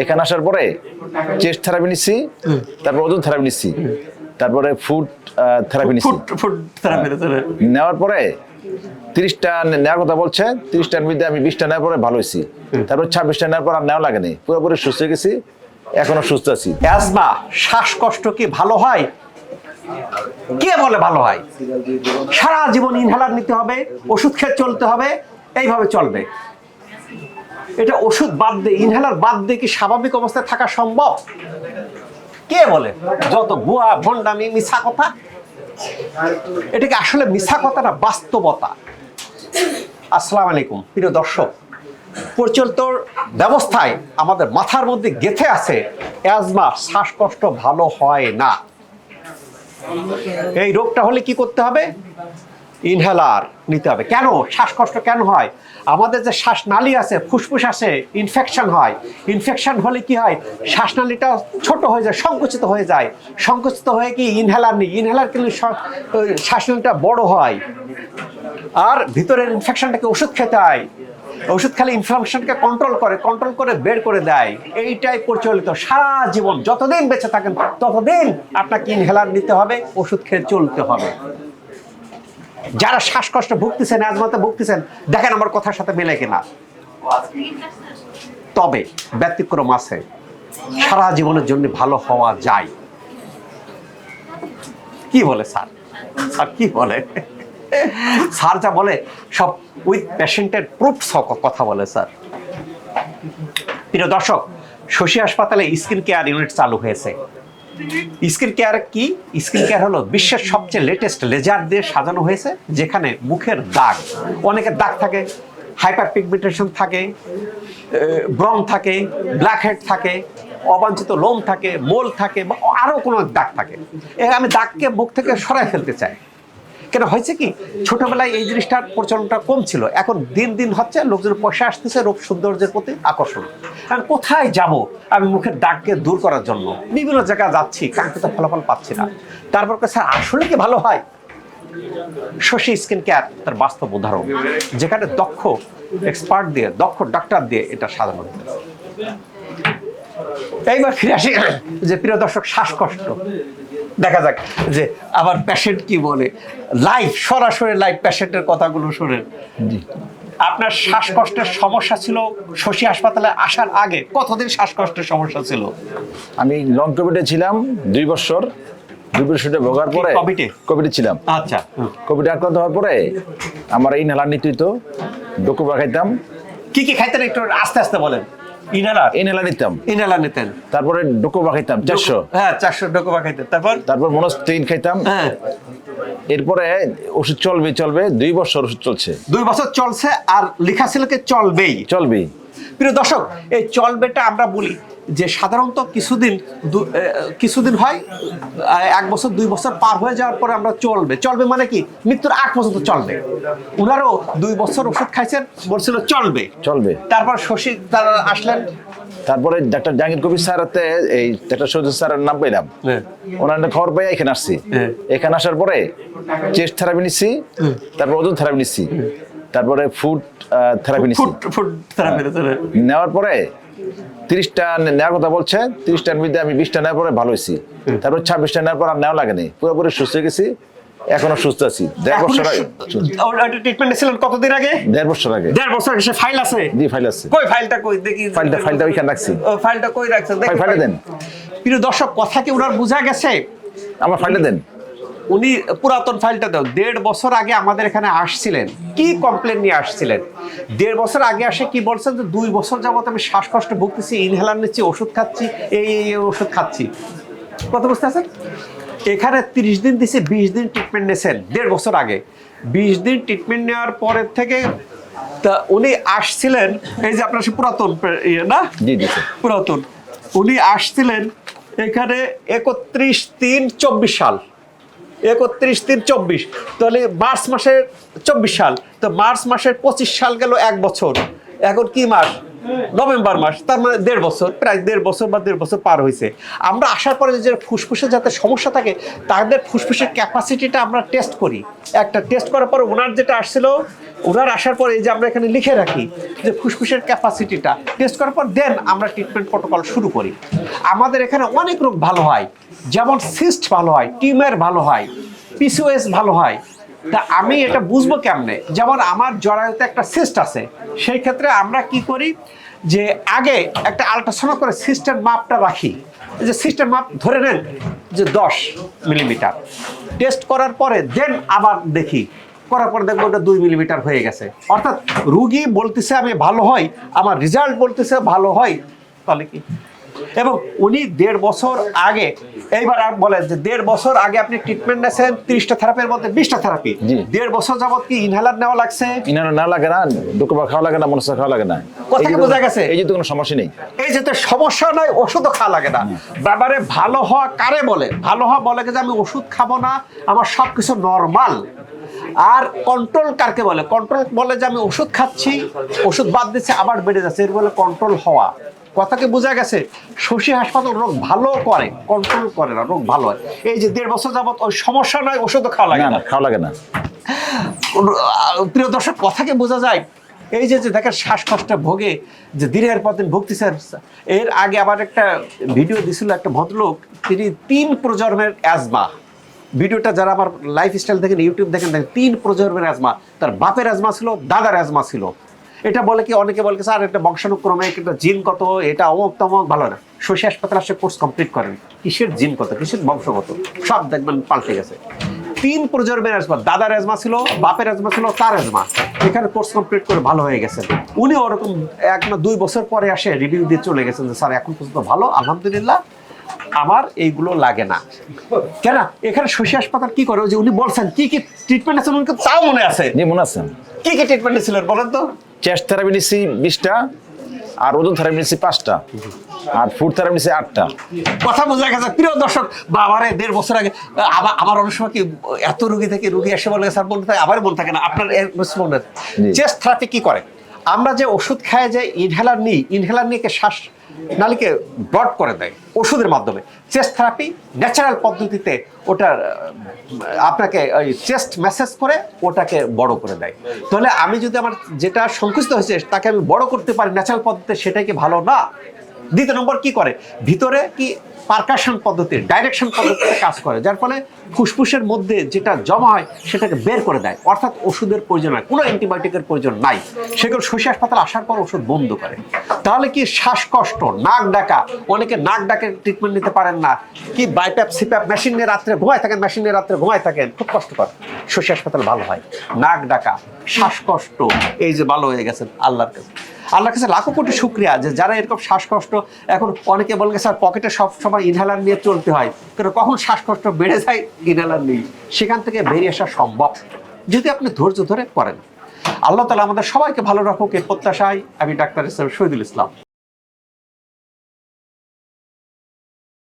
এখানে আসার পরে চেস্ট থেরাপি নিচ্ছি তারপর ওজন থেরাপি নিচ্ছি তারপরে ফুড থেরাপি নিচ্ছি ফুড ফুড থেরাপি নেওয়ার পরে তিরিশটা নেওয়ার কথা বলছে তিরিশটার মধ্যে আমি বিশটা নেওয়ার পরে ভালো হয়েছি। তারপর ছাব্বিশটা নেওয়ার পর আর নেওয়া লাগেনি। পুরোপুরি সুস্থ হয়ে গেছি এখনও সুস্থ আছি। অ্যাজমা শ্বাসকষ্ট কি ভালো হয়? কে বলে ভালো হয়? সারা জীবন ইনহেলার নিতে হবে ওষুধ খেয়ে চলতে হবে এইভাবে চলবে। এটা ওষুধ বাদ দিয়ে, ইনহেলার বাদ দিয়ে কি স্বাভাবিক অবস্থায় থাকা সম্ভব? কে বলে? যত বুয়া ভণ্ডামি, মিছা কথা। এটা কি আসলে মিছা কথা না বাস্তবতা? আসসালামু আলাইকুম, প্রিয় দর্শক, প্রচলিত ব্যবস্থায় আমাদের মাথার মধ্যে গেথে আছে, অ্যাজমা, শ্বাসকষ্ট ভালো হয় না। এই রোগটা হলে কি করতে হবে? ইনহেলার নিতে হবে। কেন? শ্বাসকষ্ট কেন হয়? আমাদের যে শ্বাসনালী আছে, ফুসফুস আছে ইনফেকশন হয়। ইনফেকশন হলে কি হয়? শ্বাসনালীটা ছোট হয়ে যায়, সংকুচিত হয়ে যায়। সংকুচিত হয়ে কি ইনহেলার নেই? ইনহেলার কিন্তু শ্বাসনালীটা বড় হয়। আর ভিতরের ইনফেকশনটাকে ওষুধ খেতে হয়। ওষুধ খেলে ইনফেকশনকে কন্ট্রোল করে কন্ট্রোল করে বের করে দেয়। এইটাই প্রচলিত সারা জীবন। যতদিন বেঁচে থাকেন, ততদিন আপনাকে ইনহেলার নিতে হবে, ওষুধ খেয়ে চলতে হবে। যারা শ্বাসকষ্ট ভুগতেছেন, আজমাতে ভুগতেছেন, দেখেন আমার কথার সাথে মেলে কিনা। তবে ব্যতিক্রম আছে। সারা জীবনের জন্য ভালো হওয়া যায়। কি বলে স্যার? স্যার, কি বলে? স্যার যা বলে, সব উইথ পেশেন্টের প্রুফ কথা বলে, স্যার। প্রিয় দর্শক, শশী হাসপাতালে স্কিন কেয়ার ইউনিট চালু হয়েছে। স্কিন কেয়ার কি? স্কিন কেয়ার হলো বিশ্বের সবচেয়ে লেটেস্ট লেজার দিয়ে সাজানো হয়েছে, যেখানে মুখের দাগ, অনেকের দাগ থাকে হাইপার পিগমেন্টেশন থাকে ব্রন থাকে ব্ল্যাক হেড থাকে, অবাঞ্ছিত লোম থাকে, মোল থাকে, বা আরও কোনো দাগ থাকে। এ আমি দাগকে মুখ থেকে সরাই ফেলতে চাই। কেন হয়েছে কি? ছোটবেলায় এই জিনিসটার প্রচলনটা কম ছিল। এখন দিন দিন হচ্ছে লোকজন পয়সা আসতেছে, রূপ সৌন্দর্যের প্রতি আকর্ষণ। আমি কোথায় যাব আমি মুখের দাগকে দূর করার জন্য? বিভিন্ন জায়গায় যাচ্ছি, কাঙ্ক্ষিত ফলাফল পাচ্ছি না। তারপর স্যার আসলে কি ভালো হয়? শশী স্কিন কেয়ার তার বাস্তব উদাহরণ। যেখানে দক্ষ এক্সপার্ট দিয়ে, দক্ষ ডাক্তার দিয়ে এটা হয়েছে। এইবার ফিরে আসি যে প্রিয় দর্শক, শ্বাসকষ্ট। দেখা যাক যে আবার প্যাশেন্ট কি বলে। লাইভ সরাসরি লাইভ প্যাশেন্টের কথাগুলো শোনেন। আপনার শ্বাসকষ্টের সমস্যা ছিল শশী হাসপাতালে আসার আগে? কতদিন শ্বাসকষ্টের সমস্যা ছিল? আমি লং কোভিডে ছিলাম দুই বছর। দুই বছরে ভোগার পরে কোভিডে? কোভিডে ছিলাম। আচ্ছা। কোভিডে আক্রান্ত হওয়ার পরে আমার এই নালা নিতে হইতো। ডকুবা খাইতাম। কি কি খাইতেন একটু আস্তে আস্তে বলেন। ইনহেলার এই নিতাম। ইনহেলার নিতেন। তারপরে ডোকোবা খাইতাম চারশো। হ্যাঁ চারশো ডোকোবা খাইতাম তারপর? তারপর মনস্টেইন খাইতাম। হ্যাঁ। এরপরে ওষুধ চলবে চলবে দুই বছর ওষুধ চলছে। দুই বছর চলছে আর লেখা ছিল কি চলবেই? চলবেই। প্রিয় দর্শক এই চলবেটা আমরা বলি যে সাধারণত কিছুদিন কিছুদিন হয় এক বছর দুই বছর পার হয়ে যাওয়ার পরে আমরা চলবে। চলবে মানে কি? মৃত্যুর আগ পর্যন্ত চলবে। ওনারও দুই বছর ওষুধ খাইছেন বলছিল চলবে। চলবে। তারপর শশী তারা আসলেন। তারপরে ডাক্তার জাহাঙ্গীর কবির স্যারতে এই ডাক্তার সৌদ স্যারের নাম পেলাম হ্যাঁ। ওনার খবর পাই এখানে আসছি। হ্যাঁ। এখানে আসার পরে চেস্ট থেরাপি নিচ্ছি তারপর ওজন থেরাপি নিচ্ছি। তারপরে ফুড থেরাপি নিচ্ছি। ফুড থেরাপি নেওয়ার পরে তিরিশটা নেওয়ার কথা বলছে তিরিশটার মধ্যে আমি বিশটা নেওয়ার পরে ভালো হয়েছি। তারপর ছাব্বিশটা নেওয়ার পর আর নেওয়া লাগেনি। পুরোপুরি সুস্থ হয়ে গেছি এখনও সুস্থ আছি। দেড় বছর আগে ট্রিটমেন্ট ছিলেন কতদিন আগে? দেড় বছর আগে। দেড় বছর আগে সে ফাইল আছে? জি ফাইল আছে। কই ফাইলটা কই? দেখি। ফাইলটা ফাইলটা ওইখানে রাখছি। ফাইলটা কই রাখছেন? দেখি ফাইলটা দেন। প্রিয় দর্শক কথা কি ওনার বোঝা গেছে? আমার ফাইলটা দেন। উনি পুরাতন ফাইলটা দাও দেড় বছর আগে আমাদের এখানে আসছিলেন। কি কমপ্লেন নিয়ে আসছিলেন? দেড় বছর আগে আসে কি বলছেন যে দুই বছর যাবত আমি শ্বাসকষ্ট ভুগতেছি ইনহেলার নিচ্ছি ওষুধ খাচ্ছি এই এই ওষুধ খাচ্ছি। কত বুঝতে আছেন এখানে তিরিশ দিন দিছে বিশ দিন ট্রিটমেন্ট নিয়েছেন দেড় বছর আগে। বিশ দিন ট্রিটমেন্ট নেওয়ার পরের থেকে তা উনি আসছিলেন এই যে আপনার সে পুরাতন ইয়ে না? জি জি পুরাতন। উনি আসছিলেন এখানে একত্রিশ তিন চব্বিশ সাল। একত্রিশ, তিন, চব্বিশ। তাহলে মার্চ মাসের চব্বিশ সাল। তো মার্চ মাসের পঁচিশ সাল গেল এক বছর। এখন কি মাস? নভেম্বর মাস, তার মানে দেড় বছর, প্রায় দেড় বছর বা দেড় বছর পার হয়েছে। আমরা আসার পরে যে ফুসফুসে যাতে সমস্যা থাকে, তাদের ফুসফুসের ক্যাপাসিটিটা আমরা টেস্ট করি। একটা টেস্ট করার পর ওনার যেটা আসছিল, ওনার আসার পরে এই যে আমরা এখানে লিখে রাখি যে ফুসফুসের ক্যাপাসিটিটা টেস্ট করার পর দেন আমরা ট্রিটমেন্ট প্রোটোকল শুরু করি। আমাদের এখানে অনেক রোগ ভালো হয়, যেমন সিস্ট ভালো হয় টিউমার ভালো হয় পিসিওএস ভালো হয় তা আমি এটা বুঝব কেমনে? যেমন আমার জরায়ুতে একটা সিস্ট আছে, সেই ক্ষেত্রে আমরা কি করি যে আগে একটা আল্ট্রাসাউন্ড করে সিস্টের মাপটা রাখি। যে সিস্টের মাপ ধরে নেন যে দশ মিলিমিটার। টেস্ট করার পরে দেন আবার দেখি। করার পরে দেখব ওটা দুই মিলিমিটার হয়ে গেছে। অর্থাৎ রুগী বলতেছে আমি ভালো হয় আমার রেজাল্ট বলতেছে ভালো হয় তাহলে কি? এবং উনি দেড় বছর আগে এইবার আর বলেন যে দেড় বছর আগে আপনি ট্রিটমেন্ট নিয়েছেন তিরিশটা থেরাপির মধ্যে বিশটা থেরাপি দেড় বছর যাবত কি ইনহেলার নেওয়া লাগছে? ইনার না লাগে না ডুকুবা খাওয়া লাগে না মনসা খাওয়া লাগে না। কথা কি বোঝা গেছে? এই যে তো কোনো সমস্যা নেই। এই যে তো সমস্যা নয় ওষুধও খাওয়া লাগে না। ব্যাপারে ভালো হওয়া কারে বলে? ভালো হওয়া বলে যে আমি ওষুধ খাব না আমার সব কিছু নর্মাল আর কন্ট্রোল কারকে বলে? কন্ট্রোল বলে যে আমি ওষুধ খাচ্ছি ওষুধ বাদ দিচ্ছে আবার বেড়ে যাচ্ছে। এর বলে কন্ট্রোল হওয়া। কথাকে বোঝা গেছে শশী হাসপাতাল রোগ ভালো করে কন্ট্রোল করে না রোগ ভালো হয়। এই যে দেড় বছর যাবত ওই সমস্যা নয় ওষুধও খাওয়া লাগে না খাওয়া লাগে না। প্রিয় দর্শক কথাকে বোঝা যায় এই যে যে দেখেন শ্বাসকষ্টে ভোগে যে দিনের পর দিন ভুগতেছেন এর আগে আবার একটা ভিডিও দিছিল একটা ভদ্রলোক তিনি তিন প্রজন্মের অ্যাজমা ভিডিওটা যারা আমার লাইফ স্টাইল দেখেন ইউটিউব দেখেন দেখেন তিন প্রজন্মের অ্যাজমা তার বাপের অ্যাজমা ছিল দাদার অ্যাজমা ছিল। এটা বলে কি অনেকে বলে স্যার এটা বংশানুক্রমে একটা জিন কত এটা অমুক তমক ভালো না। শশী হাসপাতাল আসে কোর্স কমপ্লিট করেন। কিসের জিন কত কিসের বংশগত? সব দেখবেন পাল্টে গেছে। তিন প্রজন্মের আজমা দাদার আজমা ছিল বাপের আজমা ছিল তার আজমা এখানে কোর্স কমপ্লিট করে ভালো হয়ে গেছেন। উনি ওরকম এক না দুই বছর পরে আসে রিভিউ দিয়ে চলে গেছেন যে স্যার এখন পর্যন্ত ভালো আলহামদুলিল্লাহ আমার এইগুলো লাগে না। কেন? এখানে শশী হাসপাতাল কি করে? যে উনি বলছেন কি কি ট্রিটমেন্ট আছে? তাও মনে আছে? জি মনে আছে। কি কি ট্রিটমেন্ট ছিলেন বলেন তো। চেস্ট থেরাপি নিচ্ছি বিশটা আর ওজন থেরাপি নিচ্ছি পাঁচটা। আর ফুড থেরাপি নিচ্ছি আটটা। কথা বোঝা গেছে প্রিয় দর্শক বাবারে দেড় বছর আগে আবার আমার অনেক সময় কি এত রুগী থেকে রুগী এসে বলে স্যার বলতে থাকে? আবার মনে থাকে না। আপনার চেস্ট থেরাপি কি করে? আমরা যে ওষুধ খাই যে ইনহেলার নিই ইনহেলার নিয়ে শ্বাস নালীকে ব্রড করে দেয় ওষুধের মাধ্যমে। চেস্ট থেরাপি ন্যাচারাল পদ্ধতিতে ওটার, আপনাকে ওই চেস্ট ম্যাসেজ করে ওটাকে বড় করে দেয়। তাহলে আমি যদি আমার যেটা সংকুচিত হয়েছে তাকে আমি বড় করতে পারি ন্যাচারাল পদ্ধতিতে, সেটাই কি ভালো না? দ্বিতীয় নম্বর কি করে? ভিতরে কি পারকাশন পদ্ধতি ডাইরেকশন পদ্ধতিতে কাজ করে, যার ফলে ফুসফুসের মধ্যে যেটা জমা হয় সেটাকে বের করে দেয়। অর্থাৎ ওষুধের প্রয়োজন হয়, কোনো অ্যান্টিবায়োটিকের প্রয়োজন নাই। সেগুলো শশী হাসপাতাল আসার পর ওষুধ বন্ধ করে। তাহলে কি শ্বাসকষ্ট, নাক ডাকা, অনেকে নাক ডাকে ট্রিটমেন্ট নিতে পারেন না, কি বাইপ্যাপ সিপ্যাপ মেশিন নিয়ে রাত্রে ঘুমায় থাকেন মেশিন নিয়ে রাত্রে ঘুমায় থাকেন, খুব কষ্টকর শশী হাসপাতাল ভালো হয়। নাক ডাকা, শ্বাসকষ্ট, এই যে ভালো হয়ে গেছেন, আল্লাহর কাছে। আল্লাহর কাছে লাখো কোটি শুক্রিয়া যে যারা এরকম শ্বাসকষ্ট, এখন অনেকে বলে স্যার, পকেটে সব সময় ইনহেলার নিয়ে চলতে হয়। কিন্তু কখন শ্বাসকষ্ট বেড়ে যায়, ইনহেলার নেই। সেখান থেকে বেরিয়ে আসা সম্ভব। যদি আপনি ধৈর্য ধরে করেন, আল্লাহ তালা আমাদের সবাইকে ভালো রাখুক এর প্রত্যাশায় আমি ডাক্তার ইসলাম শহীদুল ইসলাম।